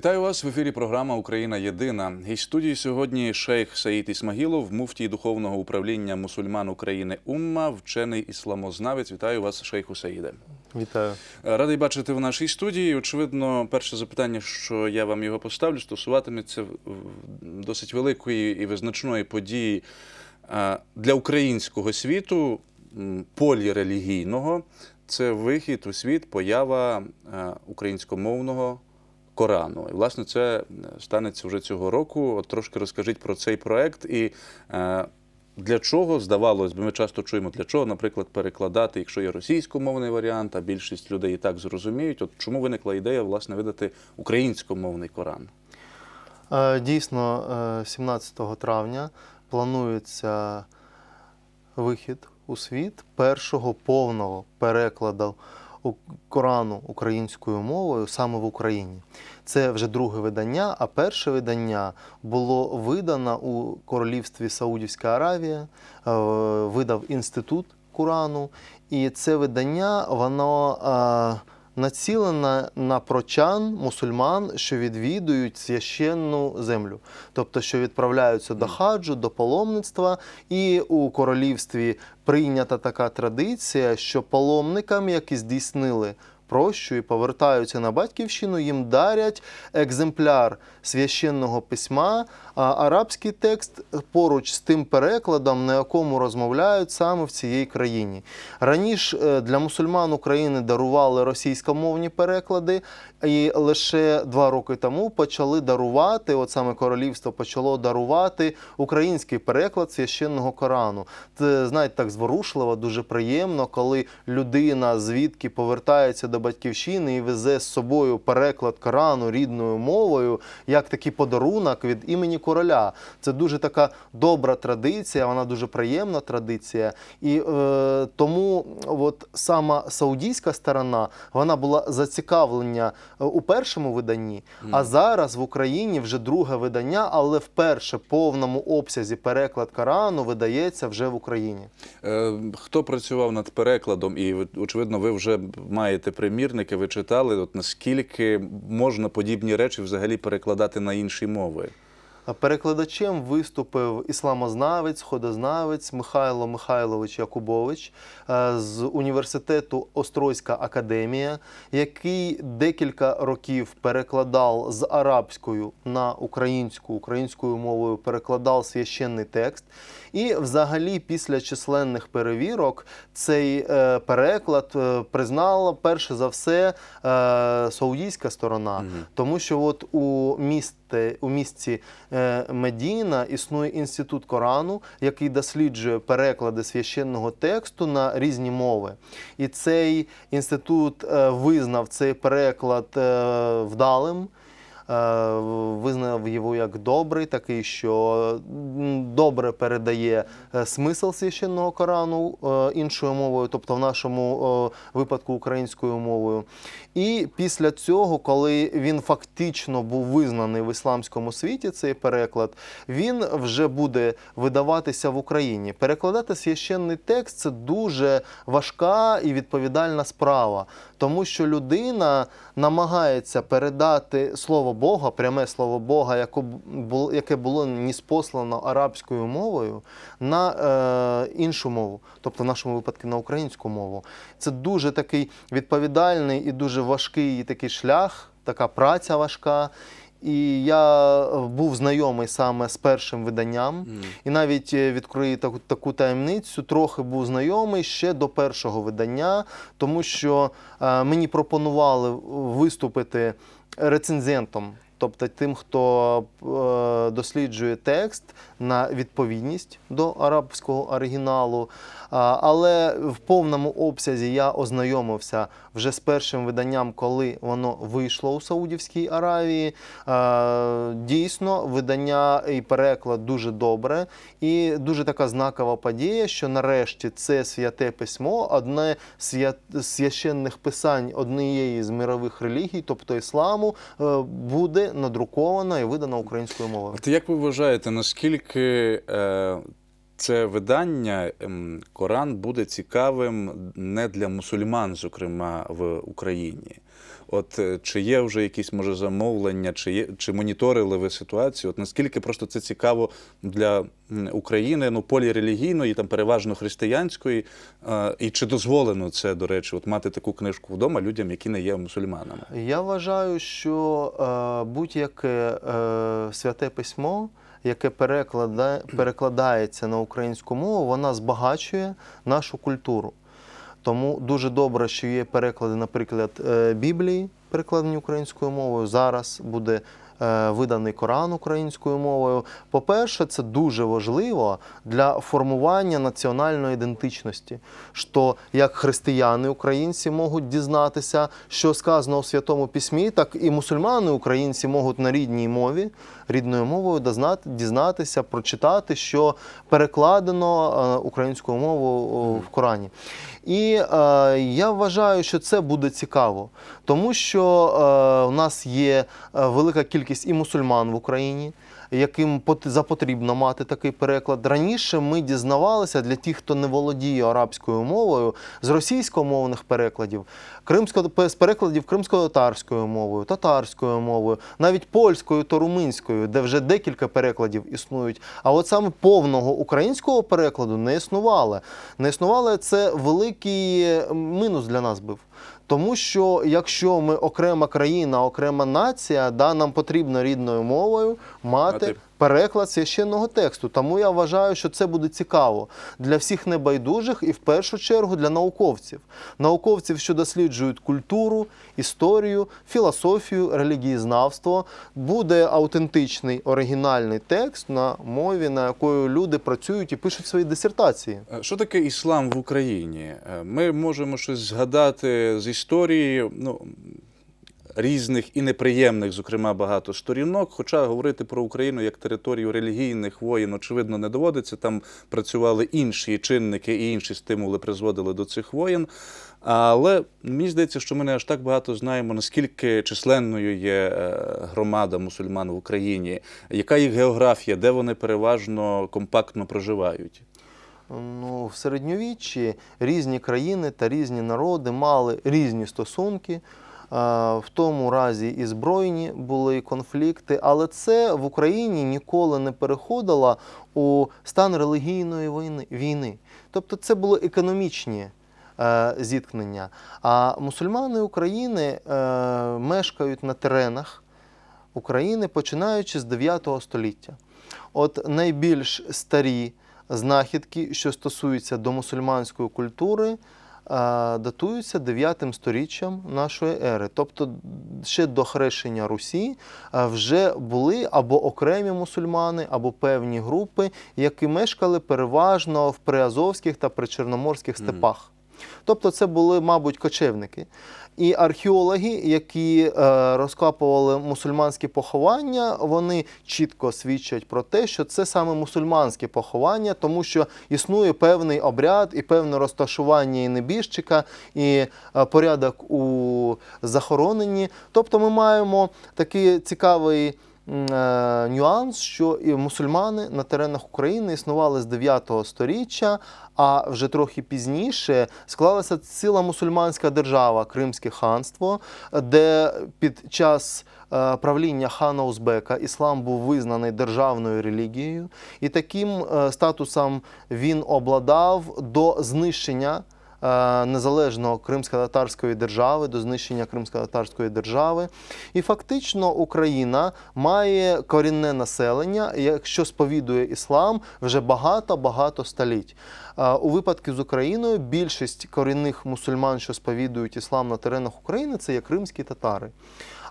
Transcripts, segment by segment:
Вітаю вас в ефірі. Програма Україна Єдина. Гість студії сьогодні шейх Саїд Ісмагілов, муфтій духовного управління мусульман України Умма, вчений ісламознавець. Вітаю вас, шейху Саїде. Вітаю. Радий бачити в нашій студії. Очевидно, перше запитання, що я вам його поставлю, стосуватиметься досить великої і визначної події для українського світу, полірелігійного. Це вихід у світ, поява українськомовного Корану. І, власне, це станеться вже цього року. От трошки розкажіть про цей проект і е, для чого, здавалось би, ми часто чуємо, для чого, наприклад, перекладати, якщо є російськомовний варіант, а більшість людей і так зрозуміють. От чому виникла ідея, власне, видати українськомовний Коран? Е, Дійсно, е, 17 травня планується вихід у світ першого повного перекладу Корану українською мовою саме в Україні. Це вже друге видання, а перше видання було видано у королівстві Саудівська Аравія, е, видав інститут Корану. І це видання, воно е, націлена на прочан, мусульман, що відвідують священну землю, тобто, що відправляються до хаджу, до паломництва. І у королівстві прийнята така традиція, що паломникам, які здійснили прощу і повертаються на батьківщину, їм дарять екземпляр священного письма, а арабський текст поруч з тим перекладом, на якому розмовляють саме в цій країні. Раніше е, для мусульман України дарували російськомовні переклади, і лише два роки тому почали дарувати, от саме королівство почало дарувати український переклад священного Корану. Це знаєте, так зворушливо, дуже приємно, коли людина звідки повертається до батьківщини і везе з собою переклад Корану рідною мовою, як такий подарунок від імені короля. Це дуже така добра традиція, вона дуже приємна традиція. І е, тому от сама саудійська сторона вона була зацікавлення е, у першому виданні, а зараз в Україні вже друге видання, але вперше в повному обсязі переклад Корану видається вже в Україні. Е, Хто працював над перекладом, і очевидно, ви вже маєте примірники, ви читали, от наскільки можна подібні речі взагалі перекладати на інші мови? Перекладачем виступив ісламознавець, ходознавець Михайло Михайлович Якубович е, з університету Острозька академія, який декілька років перекладав з арабською на українську, українською мовою перекладав священний текст. І, взагалі, після численних перевірок цей е, переклад е, признала перше за все саудійська сторона, тому що от у місті, у місті е, Медіна існує інститут Корану, який досліджує переклади священного тексту на різні мови. І цей інститут е, визнав цей переклад е, вдалим. Е, Визнав його як добрий, такий, що добре передає е, смисл священного Корану е, іншою мовою, тобто в нашому випадку українською мовою. І після цього, коли він фактично був визнаний в ісламському світі, цей переклад, він вже буде видаватися в Україні. Перекладати священний текст це дуже важка і відповідальна справа, тому що людина намагається передати слово Бога, пряме слово Бога, яке було ніспослано арабською мовою, на е, іншу мову, тобто в нашому випадку на українську мову. Це дуже такий відповідальний і дуже важкий такий шлях, така праця важка. І я був знайомий саме з першим виданням, і навіть е, відкрию таку, таку таємницю, трохи був знайомий ще до першого видання, тому що е, мені пропонували виступити рецензентом. Тобто тим, хто е, досліджує текст на відповідність до арабського оригіналу. Але в повному обсязі я ознайомився вже з першим виданням, коли воно вийшло у Саудівській Аравії. Дійсно, видання і переклад дуже добре, і дуже така знакова подія, що нарешті це святе письмо, одне з священних писань однієї з мирових релігій, тобто ісламу, е, буде надруковано і видано українською мовою. От як ви вважаєте, наскільки е, це видання ем, Коран буде цікавим не для мусульман, зокрема в Україні. От е, чи є вже якісь може замовлення, чи є чи моніторили ви ситуацію? От наскільки просто це цікаво для України, ну полі релігійної, там переважно християнської, е, і чи дозволено це, до речі, от мати таку книжку вдома людям, які не є мусульманами? Я вважаю, що будь-яке святе письмо, яке переклада, перекладається на українську мову, вона збагачує нашу культуру. Тому дуже добре, що є переклади, наприклад, е, Біблії, перекладені українською мовою. Зараз буде е, виданий Коран українською мовою. По-перше, це дуже важливо для формування національної ідентичності. Що як християни українці можуть дізнатися, що сказано у Святому Письмі, так і мусульмани українці можуть на рідній мові, рідною мовою дізнатися, прочитати, що перекладено е, українською мовою в Корані. І е, я вважаю, що це буде цікаво, тому що е, у нас є е, велика кількість і мусульман в Україні, яким пот- запотрібно мати такий переклад. Раніше ми дізнавалися для тих, хто не володіє арабською мовою, з російськомовних перекладів, кримсько з перекладів кримсько-татарською мовою, татарською мовою, навіть польською та румунською, де вже декілька перекладів існують. А от саме повного українського перекладу не існувало. Не існувало це великий мінус для нас був. Тому що якщо ми окрема країна, окрема нація, да, нам потрібно рідною мовою Мати. Переклад священного тексту. Тому я вважаю, що це буде цікаво для всіх небайдужих і в першу чергу для науковців. Науковців, що досліджують культуру, історію, філософію, релігієзнавство. Буде автентичний оригінальний текст на мові, на якою люди працюють і пишуть свої дисертації. Е, Що таке іслам в Україні? Е, Ми можемо щось згадати з історії ну, різних і неприємних, зокрема, багато сторінок. Хоча говорити про Україну як територію релігійних воїн, очевидно, не доводиться. Там працювали інші чинники і інші стимули призводили до цих воєн. Але мені здається, що ми не аж так багато знаємо, наскільки численною є е, громада мусульман в Україні, яка їх географія, де вони переважно компактно проживають. Ну, в середньовіччі різні країни та різні народи мали різні стосунки. В тому разі і збройні були конфлікти, але це в Україні ніколи не переходило у стан релігійної війни. Тобто це були економічні е, зіткнення. А мусульмани України е, мешкають на теренах України, починаючи з 9 століття. От найбільш старі знахідки, що стосуються до мусульманської культури, датуються 9 сторіччям нашої ери. Тобто ще до хрещення Русі вже були або окремі мусульмани, або певні групи, які мешкали переважно в приазовських та причорноморських степах. Тобто це були, мабуть, кочевники. І археологи, які е, розкапували мусульманські поховання, вони чітко свідчать про те, що це саме мусульманське поховання, тому що існує певний обряд і певне розташування і небіжчика, і е, порядок у захороненні. Тобто ми маємо такий цікавий нюанс, що і мусульмани на теренах України існували з 9 століття, а вже трохи пізніше склалася ціла мусульманська держава, Кримське ханство, де під час е, правління хана Узбека іслам був визнаний державною релігією, і таким е, статусом він обладав до знищення е, незалежного кримсько-татарської держави, до знищення кримсько-татарської держави. І фактично Україна має корінне населення, якщо сповідує іслам вже багато-багато століть. Е, У випадку з Україною більшість корінних мусульман, що сповідують іслам на теренах України, це є кримські татари.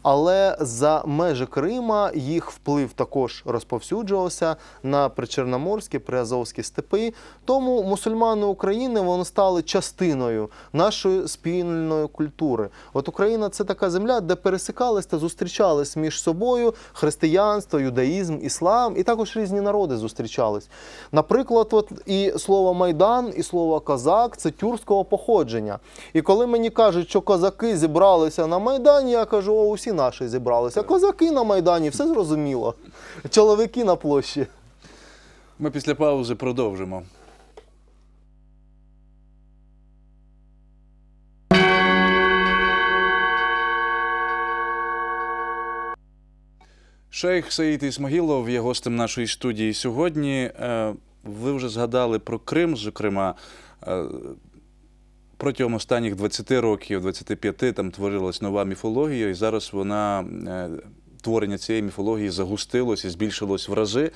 Але за межі Крима їх вплив також розповсюджувався на причорноморські, приазовські степи. Тому мусульмани України вони стали частиною нашої спільної культури. От Україна це така земля, де пересикались та зустрічались між собою християнство, юдаїзм, іслам, і також різні народи зустрічались. Наприклад, от і слово майдан, і слово козак це тюркського походження. І коли мені кажуть, що козаки зібралися на майдані, я кажу, о, усі наші зібралися. Козаки на майдані, все зрозуміло. Чоловіки на площі. Ми після паузи продовжимо. Шейх Саїд Ісмагілов є гостем нашої студії сьогодні. Е, Ви вже згадали про Крим, зокрема. Протягом останніх 20 років, 25, там творилась нова міфологія, і зараз вона е, творення цієї міфології загустилось і збільшилось в рази.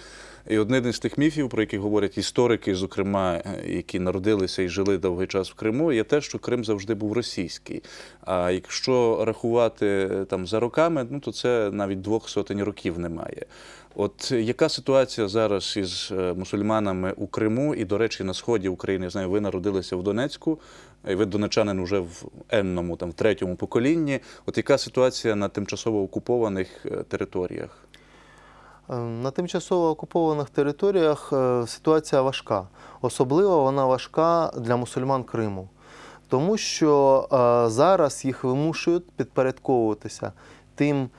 І один із тих міфів, про які говорять історики, зокрема, е, які народилися і жили довгий час в Криму, є те, що Крим завжди був російський. А якщо рахувати е, там за роками, ну то це навіть двох сотень років немає. От яка ситуація зараз із мусульманами у Криму і, до речі, на сході України? Я знаю, ви народилися в Донецьку, і ви донечанин уже в енному, там в третьому поколінні. От яка ситуація на тимчасово окупованих е, територіях? Е, На тимчасово окупованих територіях е, ситуація важка. Особливо вона важка для мусульман Криму, тому що зараз їх вимушують підпорядковуватися тим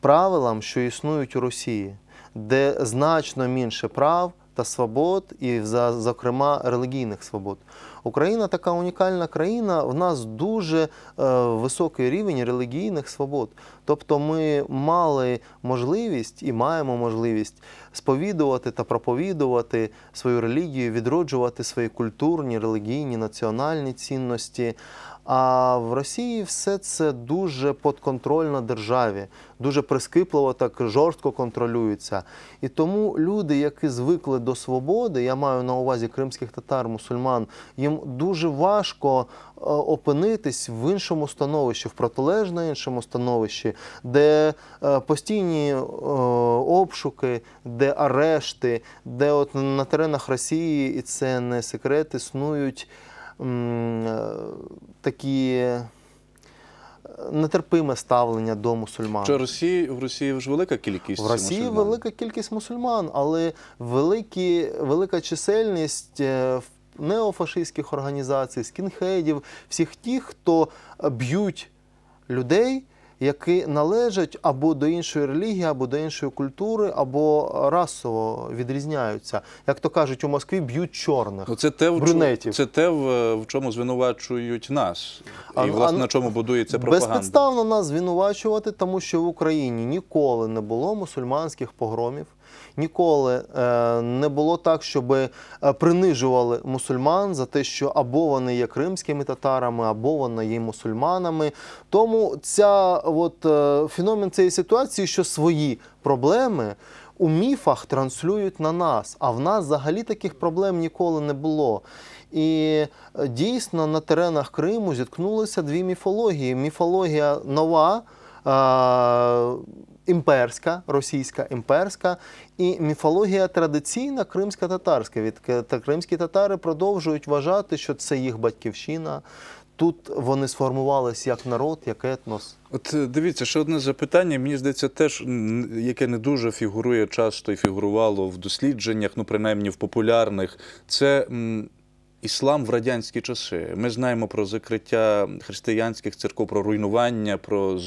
правилам, що існують у Росії, де значно менше прав та свобод, і зокрема релігійних свобод. Україна така унікальна країна. В нас дуже е, високий рівень релігійних свобод. Тобто ми мали можливість і маємо можливість сповідувати та проповідувати свою релігію, відроджувати свої культурні, релігійні, національні цінності. А в Росії все це дуже подконтрольно державі, дуже прискіпливо, так жорстко контролюється. І тому люди, які звикли до свободи, я маю на увазі кримських татар, мусульман, їм дуже важко е, опинитись в іншому становищі, в протилежно іншому становищі, де е, постійні е, обшуки, де арешти, де от на теренах Росії, і це не секрет, існують такі е, нетерпиме ставлення до мусульман. Що Росії в Росії ж велика кількість В Росії мусульман? велика кількість мусульман, але великі, велика чисельність е, неофашистських організацій, скінхедів, всіх тих, хто е, б'ють людей, які належать або до іншої релігії, або до іншої культури, або расово відрізняються. Як то кажуть, у Москві б'ють чорних. Ну, це те, в чому, брюнетів. це те, в, чому звинувачують нас. А- власне, а- на чому будується пропаганда. Безпідставно нас звинувачувати, тому що в Україні ніколи не було мусульманських погромів, ніколи е, не було так, щоб е, принижували мусульман за те, що або вони є кримськими татарами, або вони є мусульманами. Тому ця от, е, феномен цієї ситуації, що свої проблеми. У міфах транслюють на нас, а в нас взагалі таких проблем ніколи не було. І дійсно на теренах Криму зіткнулися дві міфології: міфологія нова. Імперська, російська імперська і міфологія традиційна кримська-татарська. Від та кримські татари продовжують вважати, що це їх батьківщина. Тут вони сформувалися як народ, як етнос. От е, дивіться, ще одне запитання. Мені здається, теж яке не дуже фігурує часто і фігурувало в дослідженнях, ну принаймні в популярних. Це іслам в радянські часи. Ми знаємо про закриття християнських церков, про руйнування, про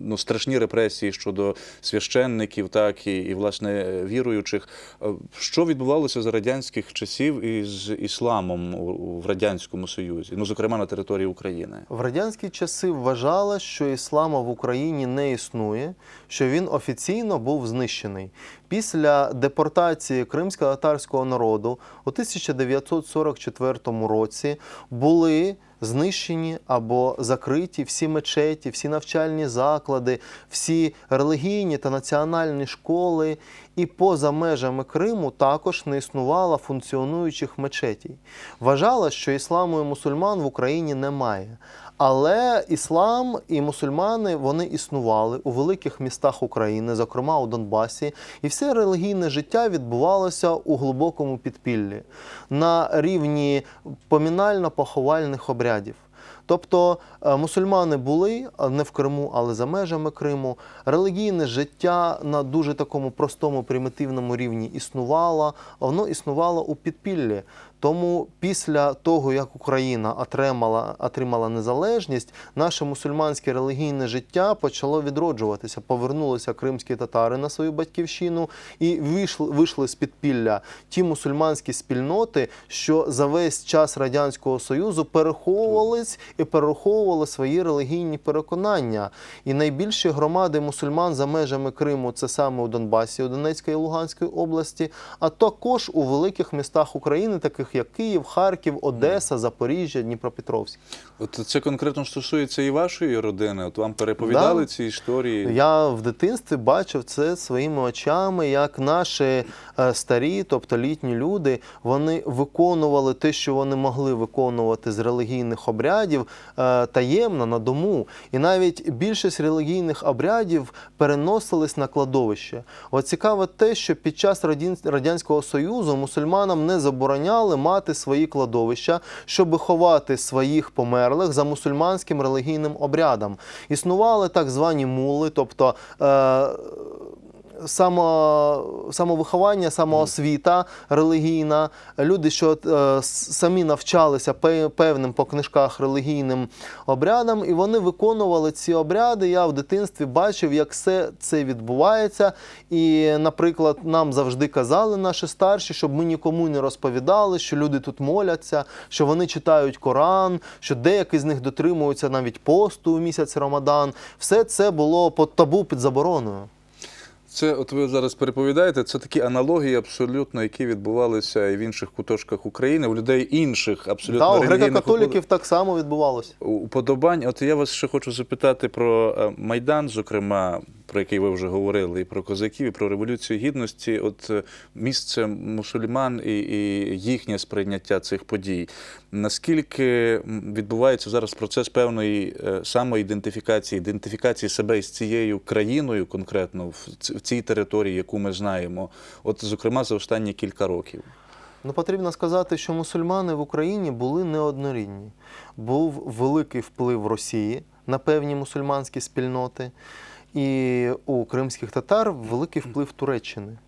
ну, страшні репресії щодо священників, так і, і власне віруючих. Е, Що відбувалося за радянських часів із ісламом в радянському союзі, ну зокрема на території України? В радянські часи вважалось, що іслама в Україні не існує, що він офіційно був знищений. Після депортації кримсько-татарського народу у 1944 році були знищені або закриті всі мечеті, всі навчальні заклади, всі релігійні та національні школи. І поза межами Криму також не існувало функціонуючих мечетій. Вважалось, що ісламу і мусульман в Україні немає. Але іслам і мусульмани вони існували у великих містах України, зокрема у Донбасі, і все релігійне життя відбувалося у глибокому підпіллі на рівні помінально-поховальних обрядів. Тобто е, мусульмани були не в Криму, але за межами Криму. Релігійне життя на дуже такому простому примітивному рівні існувало. Воно існувало у підпіллі. Тому після того, як Україна отримала, отримала незалежність, наше мусульманське релігійне життя почало відроджуватися. Повернулися кримські татари на свою батьківщину і вийшли, вийшли з підпілля ті мусульманські спільноти, що за весь час радянського союзу переховувались і переховували свої релігійні переконання. І найбільші громади мусульман за межами Криму це саме у Донбасі, у Донецькій і Луганській області, а також у великих містах України, таких як Київ, Харків, Одеса, Запоріжжя, Дніпропетровськ. От це конкретно стосується і вашої родини. От вам переповідали Да. ці історії. Я в дитинстві бачив це своїми очами, як наші е, старі, тобто літні люди, вони виконували те, що вони могли виконувати з релігійних обрядів е, таємно на дому. І навіть більшість релігійних обрядів переносились на кладовище. От цікаве те, що під час Радянського Союзу мусульманам не забороняли мати свої кладовища, щоб ховати своїх померлих за мусульманським релігійним обрядом. Існували так звані мули, тобто. Е- Само, самовиховання, самоосвіта релігійна, люди, що е, самі навчалися пе- певним по книжках релігійним обрядам, і вони виконували ці обряди. Я в дитинстві бачив, як все це відбувається. І, наприклад, нам завжди казали наші старші, щоб ми нікому не розповідали, що люди тут моляться, що вони читають Коран, що деякі з них дотримуються навіть посту у місяць Рамадан. Все це було по табу під забороною. Це, от ви зараз переповідаєте, це такі аналогії абсолютно, які відбувалися і в інших куточках України, у людей інших абсолютно Та у греко-католіків так само відбувалося. уподобань. От я вас ще хочу запитати про е, Майдан, зокрема, про який ви вже говорили, і про козаків, і про революцію гідності. От е, місце мусульман і, і їхнє сприйняття цих подій. Наскільки відбувається зараз процес певної е, самоідентифікації, ідентифікації себе із цією країною, конкретно в цій території, яку ми знаємо, от зокрема за останні кілька років. Ну, потрібно сказати, що мусульмани в Україні були неоднорідні. Був великий вплив Росії на певні мусульманські спільноти, і у кримських татар великий вплив Туреччини.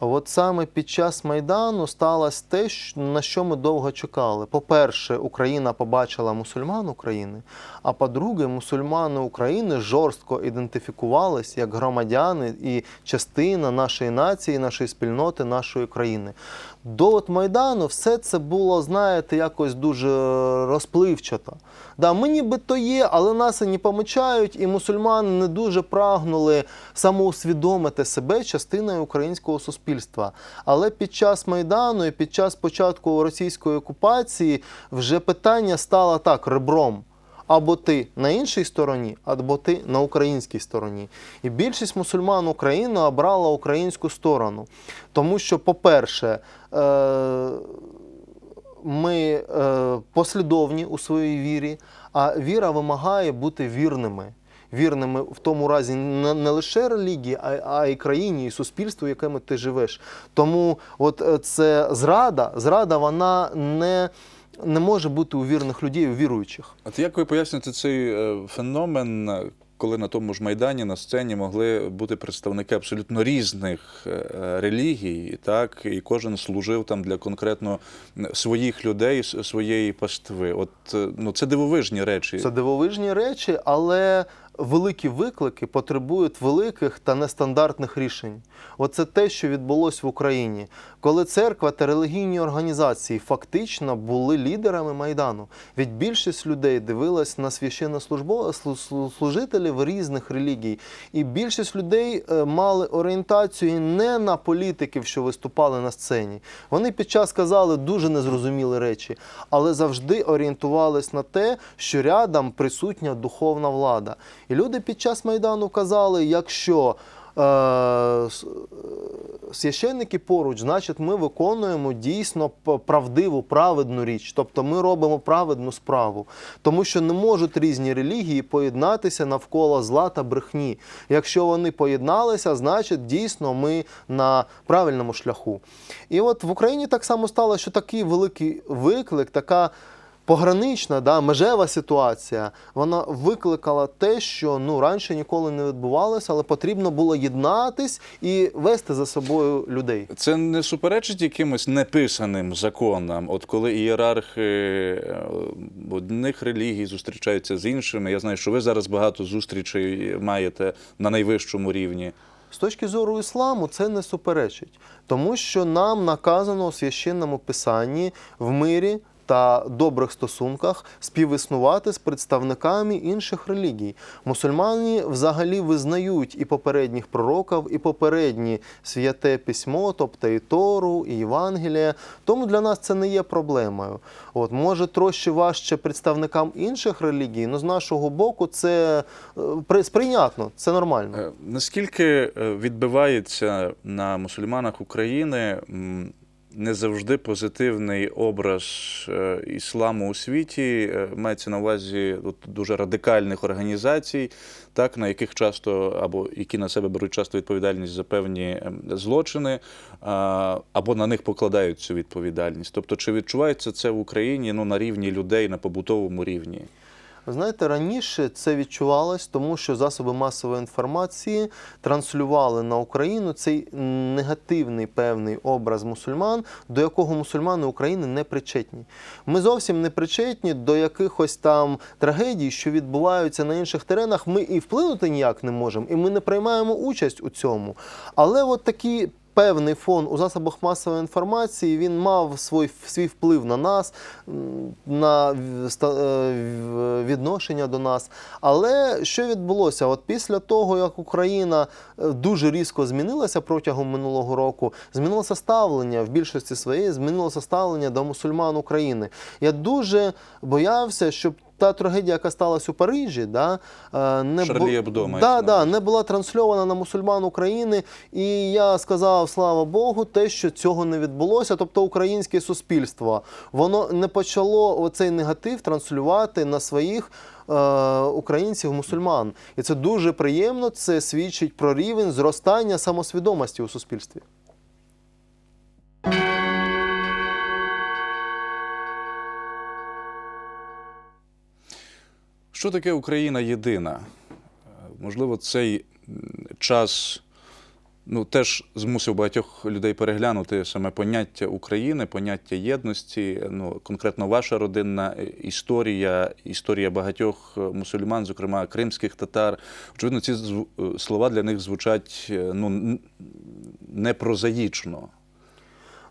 От саме під час Майдану сталося те, на що ми довго чекали. По-перше, Україна побачила мусульман України, а по-друге, мусульмани України жорстко ідентифікувалися як громадяни і частина нашої нації, нашої спільноти, нашої країни. До от Майдану все це було, знаєте, якось дуже розпливчато. Да, ми нібито є, але нас і не помічають, і мусульмани не дуже прагнули самоусвідомити себе частиною українського суспільства. Але під час Майдану і під час початку російської окупації вже питання стало так ребром. Або ти на іншій стороні, або ти на українській стороні. І більшість мусульман України обрала українську сторону. Тому що, по-перше, е- ми е, послідовні у своїй вірі, а віра вимагає бути вірними. Вірними в тому разі не, лише релігії, а, а й країні, і суспільству, в якому ти живеш. Тому от е, це зрада, зрада вона не, не може бути у вірних людей, у віруючих. От як ви поясните цей е, феномен, коли на тому ж Майдані на сцені могли бути представники абсолютно різних е, релігій, так, і кожен служив там для конкретно своїх людей, своєї пастви. От е, ну, це дивовижні речі. Це дивовижні речі, але великі виклики потребують великих та нестандартних рішень. Оце те, що відбулося в Україні, коли церква та релігійні організації фактично були лідерами майдану. Від більшість людей дивилась на священнослужителів різних релігій, і більшість людей е, мали орієнтацію не на політиків, що виступали на сцені. Вони під час казали дуже незрозумілі речі, але завжди орієнтувались на те, що рядом присутня духовна влада. І люди під час майдану казали, якщо е, е, священники поруч, значить, ми виконуємо дійсно правдиву, праведну річ. Тобто ми робимо праведну справу. Тому що не можуть різні релігії поєднатися навколо зла та брехні. Якщо вони поєдналися, значить дійсно ми на правильному шляху. І от в Україні так само стало, що такий великий виклик, така погранична, да, межева ситуація, вона викликала те, що ну раніше ніколи не відбувалося, але потрібно було єднатись і вести за собою людей. Це не суперечить якимось неписаним законам. От коли ієрархи е, одних релігій зустрічаються з іншими. Я знаю, що ви зараз багато зустрічей маєте на найвищому рівні. З точки зору ісламу це не суперечить, тому що нам наказано у священному писанні в мирі та добрих стосунках співіснувати з представниками інших релігій. Мусульмани взагалі визнають і попередніх пророків, і попередні святе письмо, тобто і Тору, і Євангелія. Тому для нас це не є проблемою. От може трошки важче представникам інших релігій, але з нашого боку це е, сприйнятно, це нормально. Е, Наскільки е, відбивається на мусульманах України не завжди позитивний образ е, ісламу у світі, е, мається на увазі дуже радикальних організацій, так, на яких часто або які на себе беруть часто відповідальність за певні ем, злочини, або на них покладають цю відповідальність. Тобто, чи відчувається це в Україні ну, на рівні людей, на побутовому рівні? Ви знаєте, раніше це відчувалось, тому що засоби масової інформації транслювали на Україну цей негативний певний образ мусульман, до якого мусульмани України не причетні. Ми зовсім не причетні до якихось там трагедій, що відбуваються на інших теренах. Ми і вплинути ніяк не можемо, і ми не приймаємо участь у цьому. Але от такі. Певний фон у засобах масової інформації він мав свій, свій вплив на нас, на е, відношення до нас. Але що відбулося? От після того, як Україна е, дуже різко змінилася протягом минулого року, змінилося ставлення в більшості своєї, змінилося ставлення до мусульман України. Я дуже боявся, щоб та трагедія, яка сталася у Парижі, да, е, не бу- да, да, не була трансльована на мусульман України. І я сказав, слава Богу, те, що цього не відбулося. Тобто українське суспільство воно не почало оцей негатив транслювати на своїх. е, Українців, мусульман, і це дуже приємно. Це свідчить про рівень зростання самосвідомості у суспільстві. Що таке Україна єдина? Е, Можливо, цей час ну, теж змусив багатьох людей переглянути саме поняття України, поняття єдності. Ну, конкретно ваша родинна е, історія, історія багатьох е, мусульман, зокрема кримських татар. Очевидно, ці слова для них звучать ну, непрозаїчно.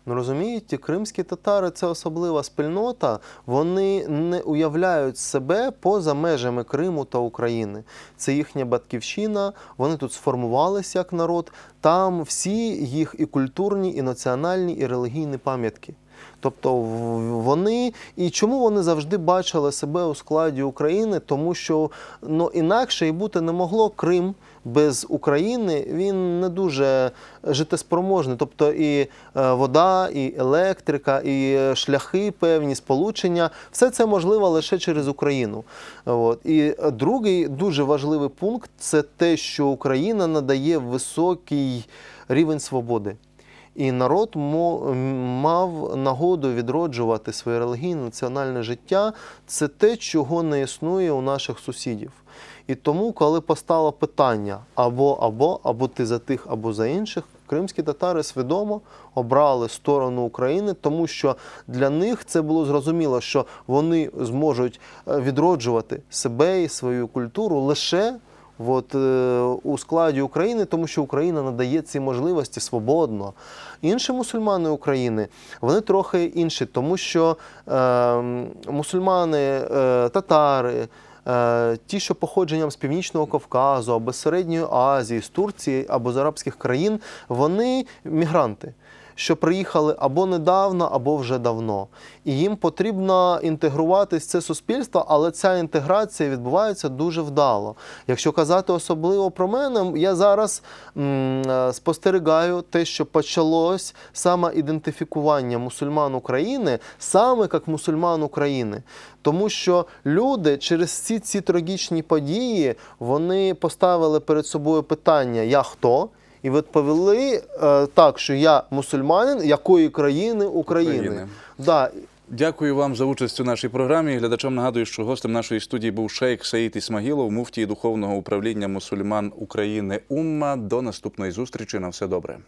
Ну розумієте, кримські татари це особлива спільнота. Вони не уявляють себе поза межами Криму та України. Це їхня батьківщина. Вони тут сформувалися як народ. Там всі їх і культурні, і національні, і релігійні пам'ятки. Тобто вони і чому вони завжди бачили себе у складі України? Тому що ну інакше і бути не могло Крим без України. Він не дуже життєспроможний. Тобто і е, вода, і електрика, і е, шляхи, певні сполучення, все це можливо лише через Україну. От і другий дуже важливий пункт це те, що Україна надає високий рівень свободи. І народ мав нагоду відроджувати своє релігійне національне життя. Це те, чого не існує у наших сусідів. І тому, коли постало питання або або, або ти за тих, або за інших, кримські татари свідомо обрали сторону України, тому що для них це було зрозуміло, що вони зможуть е, відроджувати себе і свою культуру лише от, е, у складі України, тому що Україна надає ці можливості свободно. Інші мусульмани України вони трохи інші, тому що е, мусульмани, е, татари. Е, Ті, що походженням з Північного Кавказу або з Середньої Азії, з Турції або з арабських країн, вони мігранти, що приїхали або недавно, або вже давно. І їм потрібно інтегруватись в це суспільство, але ця інтеграція відбувається дуже вдало. Якщо казати особливо про мене, я зараз м, е, спостерігаю те, що почалось саме ідентифікування мусульман України саме як мусульман України. Тому що люди через ці, ці трагічні події вони поставили перед собою питання Я хто? І відповіли е, так, що я мусульманин якої країни України. України. Да. Дякую вам за участь у нашій програмі. Глядачам нагадую, що гостем нашої студії був шейх Саїд Ісмагілов, муфтій духовного управління мусульман України Умма. До наступної зустрічі. На все добре.